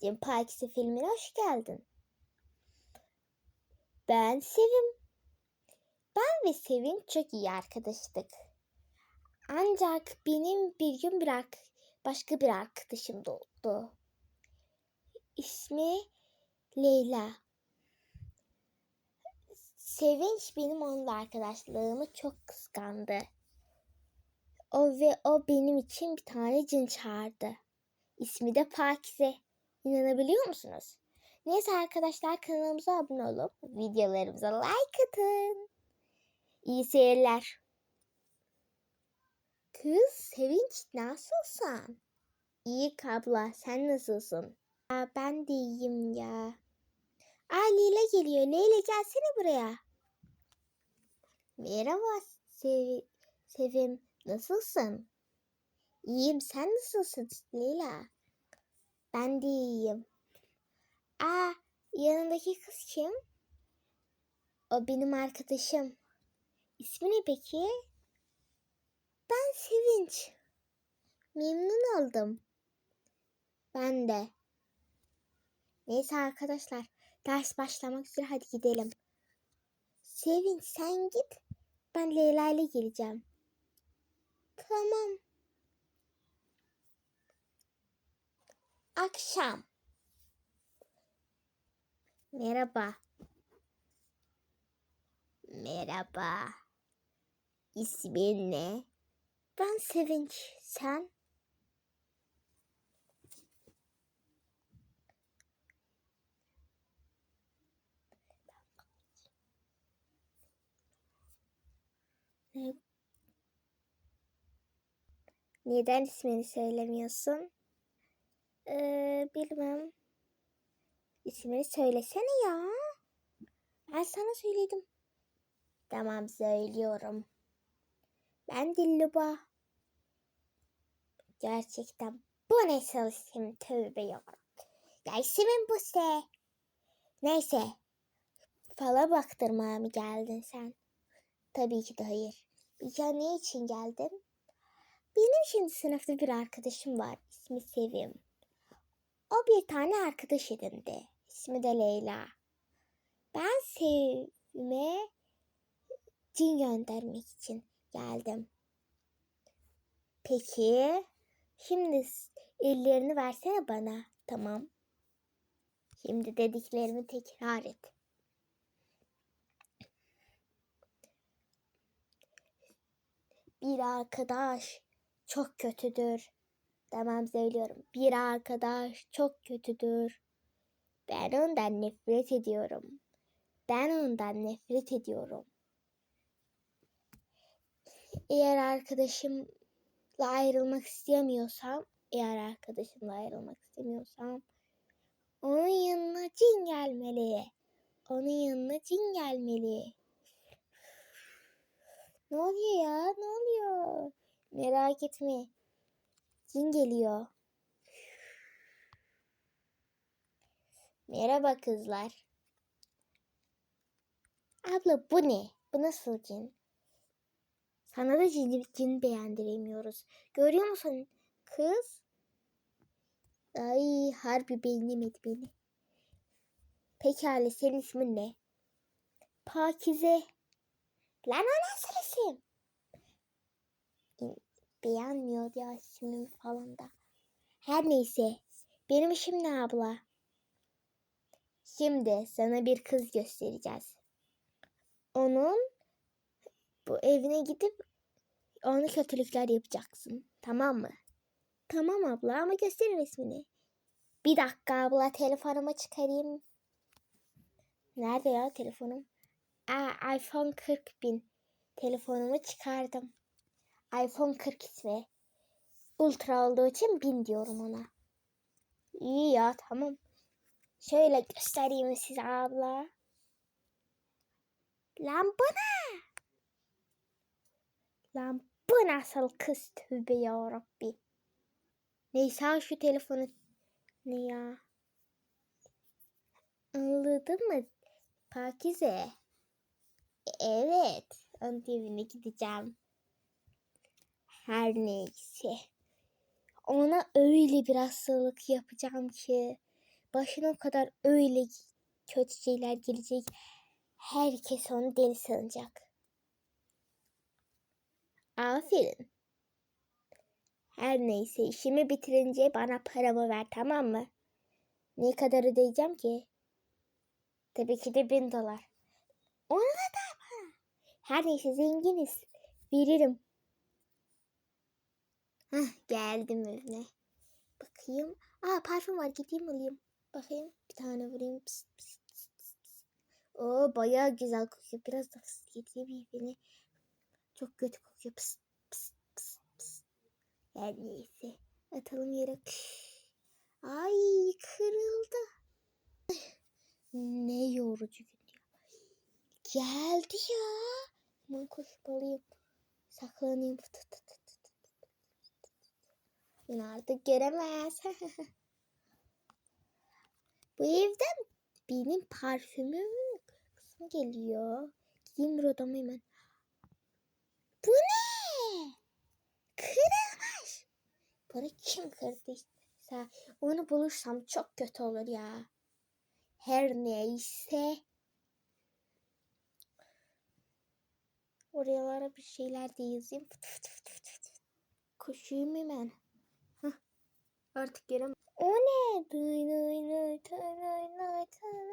Cem Pakize filmine hoş geldin. Ben Sevim. Ben ve Sevim çok iyi arkadaştık. Ancak benim bir gün bir başka bir arkadaşım doğdu. İsmi Leyla. Sevinç benim onunla arkadaşlığımı çok kıskandı. O ve o benim için bir tane cin çağırdı. İsmi de Pakize. İnanabiliyor musunuz? Neyse arkadaşlar kanalımıza abone olup videolarımıza like atın. İyi seyirler. Kız Sevinç nasılsın? İyi kabla sen nasılsın? Aa, ben de iyiyim ya. Aa Leyla geliyor. Leyla gelsene buraya. Merhaba Sev Sevim. Nasılsın? İyiyim. Sen nasılsın Leyla? Ben de iyiyim. Aa yanındaki kız kim? O benim arkadaşım. İsmi ne peki? Ben Sevinç. Memnun oldum. Ben de. Neyse arkadaşlar. Ders başlamak üzere hadi gidelim. Sevinç sen git. Ben Leyla ile geleceğim. Tamam. Akşam. Merhaba. Merhaba. İsmin ne? Ben Sevinç. Sen? Ne? Neden ismini söylemiyorsun? Ee, bilmem. İsmini söylesene ya. Ben sana söyledim. Tamam söylüyorum. Ben Dilluba. Gerçekten bu ne isim tövbe ya. Ya ismin bu se. Neyse. Fala baktırmaya mı geldin sen? Tabii ki de hayır. Ya ne için geldin? Benim şimdi sınıfta bir arkadaşım var. İsmi Sevim. O bir tane arkadaş edindi. İsmi de Leyla. Ben Sevim'e cin göndermek için geldim. Peki, şimdi ellerini versene bana. Tamam. Şimdi dediklerimi tekrar et. Bir arkadaş çok kötüdür. Tamam söylüyorum. Bir arkadaş çok kötüdür. Ben ondan nefret ediyorum. Ben ondan nefret ediyorum. Eğer arkadaşımla ayrılmak istemiyorsam, eğer arkadaşımla ayrılmak istemiyorsam, onun yanına cin gelmeli. Onun yanına cin gelmeli. Ne oluyor ya? Ne oluyor? Merak etme. Cin geliyor. Merhaba kızlar. Abla bu ne? Bu nasıl cin? Sana da cin, cin beğendiremiyoruz. Görüyor musun kız? Ay harbi beğenemedi beni. Pekala senin ismin ne? Pakize. Lan o nasıl isim? Beğenmiyor ya ismimi falan da. Her neyse. Benim işim ne abla? Şimdi sana bir kız göstereceğiz. Onun bu evine gidip ona kötülükler yapacaksın. Tamam mı? Tamam abla ama göster resmini. Bir dakika abla telefonumu çıkarayım. Nerede ya telefonum? Aa, iPhone 40 bin. Telefonumu çıkardım. iPhone 40 ismi. Ultra olduğu için bin diyorum ona. İyi ya tamam. Şöyle göstereyim size abla. Lan bu ne? Lan bu nasıl kız tövbe yarabbi. Neyse al şu telefonu. Ne ya? Anladın mı? Pakize. Evet. Onun evine gideceğim. Her neyse. Ona öyle bir hastalık yapacağım ki başına o kadar öyle kötü şeyler gelecek. Herkes onu deli sanacak. Aferin. Her neyse işimi bitirince bana paramı ver tamam mı? Ne kadar ödeyeceğim ki? Tabii ki de bin dolar. Ona da para. Her neyse zenginiz. Veririm. Hah geldim evine. Bakayım. Aa parfüm var gideyim alayım. Bakayım bir tane vurayım. Pıs, pıs, pıs, pıs. Oo bayağı güzel kokuyor. Biraz da fıs getireyim beni. Çok kötü kokuyor. Pıs, pıs, pıs, pıs. Her neyse. Atalım yere. Ay kırıldı. Ne yorucu gün ya. Geldi ya. Aman koşup alayım. Saklanayım. Tut, tut. Beni artık göremez. Bu evden benim parfümüm kısmı geliyor. Gideyim bir odama hemen. Bu ne? Kırılmış. Bunu kim kırdıysa onu bulursam çok kötü olur ya. Her neyse. Oralara bir şeyler de yazayım. Fıt. Koşayım hemen. Artık gelem. O ne? Dıy dıy dıy dıy dıy dıy.